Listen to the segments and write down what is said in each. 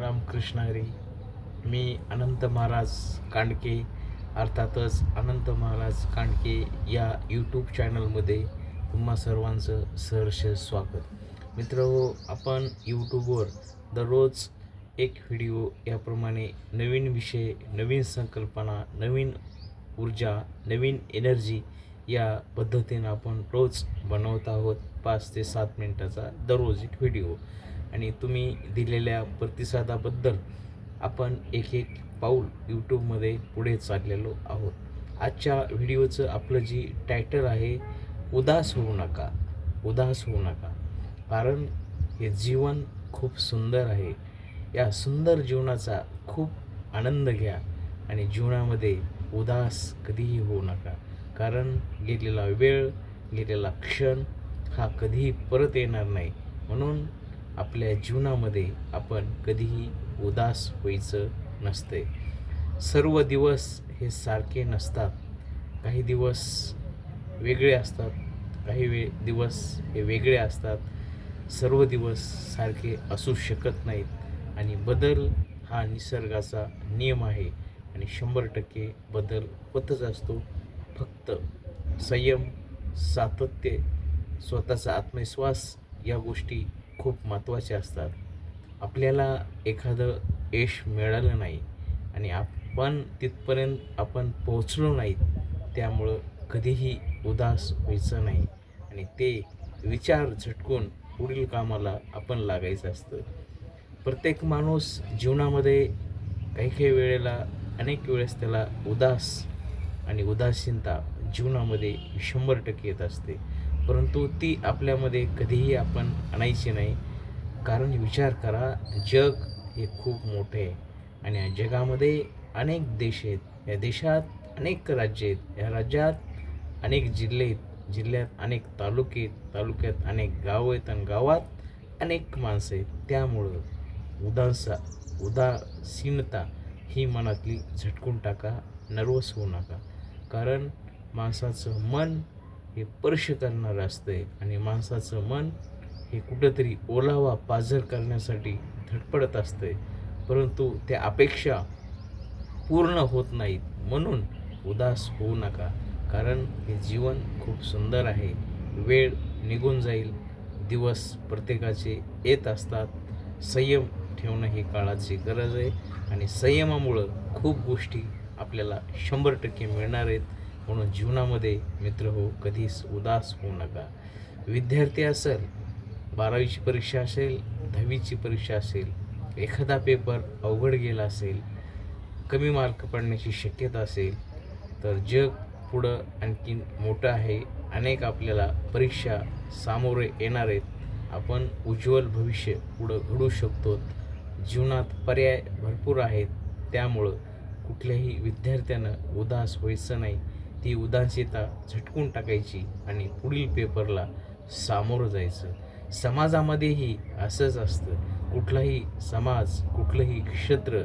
रामकृष्ण हरी मी अनंत महाराज कांडके अर्थातच अनंत महाराज कांडके या यूट्यूब चॅनलमध्ये तुम्हा सर्वांचं सहर्ष स्वागत. मित्र आपण यूट्यूबवर दररोज एक व्हिडिओ याप्रमाणे नवीन विषय नवीन संकल्पना नवीन ऊर्जा नवीन एनर्जी या पद्धतीनं आपण रोज बनवत आहोत पाच ते सात मिनटाचा दररोज एक व्हिडिओ आणि तुम्ही दिलेल्या प्रतिसादाबद्दल आपण एक एक पाऊल यूट्यूबमध्ये पुढे चाललेलो आहोत. आजच्या व्हिडिओचं आपलं जी टायटल आहे उदास होऊ नका. उदास होऊ नका. कारण हे जीवन खूप सुंदर आहे. या सुंदर जीवनाचा खूप आनंद घ्या आणि जीवनामध्ये उदास कधीही होऊ नका. कारण गेलेला वेळ गेलेला क्षण हा कधीही परत येणार नाही. म्हणून आपल्या जीवनामध्ये आपण कधीही उदास व्हायचं नसते सर्व दिवस हे सारखे नसतात. काही दिवस वेगळे असतात काही वे दिवस हे वेगळे असतात. सर्व दिवस सारखे असू शकत नाहीत आणि बदल हा निसर्गाचा नियम आहे आणि शंभर टक्के बदल होतच असतो. फक्त संयम सातत्य स्वतःचा आत्मविश्वास या गोष्टी खूप महत्त्वाचे असतात. आपल्याला एखादं यश मिळालं नाही आणि आपण तिथपर्यंत आपण पोहोचलो नाहीत त्यामुळं कधीही उदास व्हायचं नाही आणि ते विचार झटकून पुढील कामाला आपण लागायचं असतं. प्रत्येक माणूस जीवनामध्ये काही काही वेळेला अनेक वेळेस त्याला उदास आणि उदासीनता जीवनामध्ये शंभर टक्के येत असते. परंतु ती आपल्यामध्ये कधीही आपण आणायची नाही. कारण विचार करा जग हे खूप मोठे आहे. आणि या जगामध्ये अनेक देश आहेत. या देशात अनेक राज्य आहेत. या राज्यात अनेक जिल्हे आहेत. जिल्ह्यात अनेक तालुके आहेत. तालुक्यात अनेक गावं आहेत आणि गावात अनेक माणसं आहेत. त्यामुळं उदासा उदासीनता ही मनातली झटकून टाका. नर्वस होऊ नका. कारण माणसाचं मन हे स्पर्श करणारं असतंय आणि माणसाचं मन हे कुठंतरी ओलावा पाझर करण्यासाठी धडपडत असतंय. परंतु त्या अपेक्षा पूर्ण होत नाहीत. म्हणून उदास होऊ नका. कारण हे जीवन खूप सुंदर आहे. वेळ निघून जाईल. दिवस प्रत्येकाचे येत असतात. संयम ठेवणं ही काळाची गरज आहे. आणि संयमामुळं खूप गोष्टी आपल्याला शंभर टक्के मिळणार आहेत. म्हणून जीवनामध्ये मित्र हो कधीच उदास होऊ नका. विद्यार्थी असेल बारावीची परीक्षा असेल दहावीची परीक्षा असेल एखादा पेपर अवघड गेला असेल कमी मार्क पडण्याची शक्यता असेल तर जग पुढं आणखीन मोठं आहे. अनेक आपल्याला परीक्षा सामोरे येणार आहेत. आपण उज्ज्वल भविष्य पुढं घडू शकतो. जीवनात पर्याय भरपूर आहेत. त्यामुळं कुठल्याही विद्यार्थ्यानं उदास व्हायचं नाही. ती उदासीता झटकून टाकायची आणि पुढील पेपरला सामोरं जायचं. समाजामध्येही असंच असतं. कुठलाही समाज कुठलंही क्षेत्र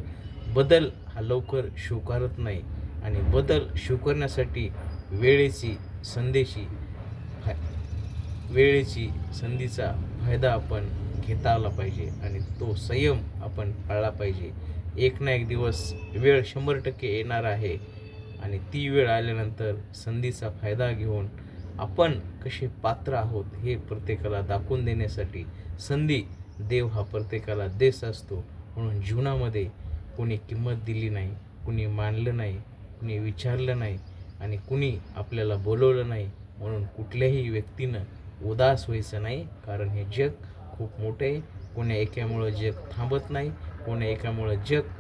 बदल हा लवकर स्वीकारत नाही आणि बदल स्वीकारण्यासाठी वेळेची संधीची फाय वेळेची संधीचा फायदा आपण घेता आला पाहिजे आणि तो संयम आपण पाळला पाहिजे. एक ना एक दिवस वेळ शंभर टक्के येणार आहे. आणि ती वेळ आल्यानंतर संधीचा फायदा घेऊन आपण कसे पात्र आहोत हे प्रत्येकाला दाखवून देण्यासाठी संधी देव हा प्रत्येकाला देश असतो. म्हणून जीवनामध्ये कोणी किंमत दिली नाही कुणी मानलं नाही कुणी विचारलं नाही आणि कुणी आपल्याला बोलवलं नाही म्हणून कुठल्याही व्यक्तीनं उदास व्हायचं नाही. कारण हे जग खूप मोठे आहे. कोण्या एकामुळं जग थांबत नाही कोण्या एकामुळं जग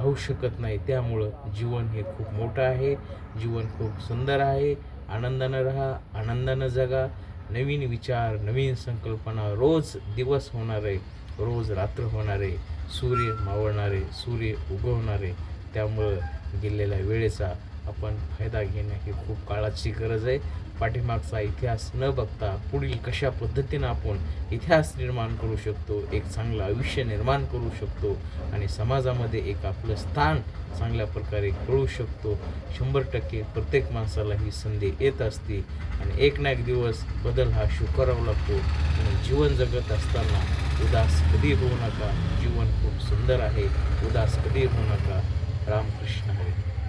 राहू शकत नाही. त्यामुळं जीवन हे खूप मोठं आहे. जीवन खूप सुंदर आहे. आनंदानं राहा आनंदानं जगा. नवीन विचार नवीन संकल्पना रोज दिवस होणार आहे रोज रात्र होणार आहे सूर्य मावळणारे सूर्य उगवणारे त्यामुळं गेलेल्या वेळेचा आपण फायदा घेणं ही खूप काळाची गरज आहे. पाठीमागचा इतिहास न बघता पुढील कशा पद्धतीनं आपण इतिहास निर्माण करू शकतो एक चांगलं आयुष्य निर्माण करू शकतो आणि समाजामध्ये एक आपलं स्थान चांगल्या प्रकारे कळू शकतो शंभर टक्के प्रत्येक माणसाला ही संधी येत असते आणि एक ना एक दिवस बदल हा स्वीकारावा लागतो. म्हणून जीवन जगत असताना उदास कधी होऊ नका जीवन खूप सुंदर आहे उदास कधी होऊ नका. रामकृष्ण हरे.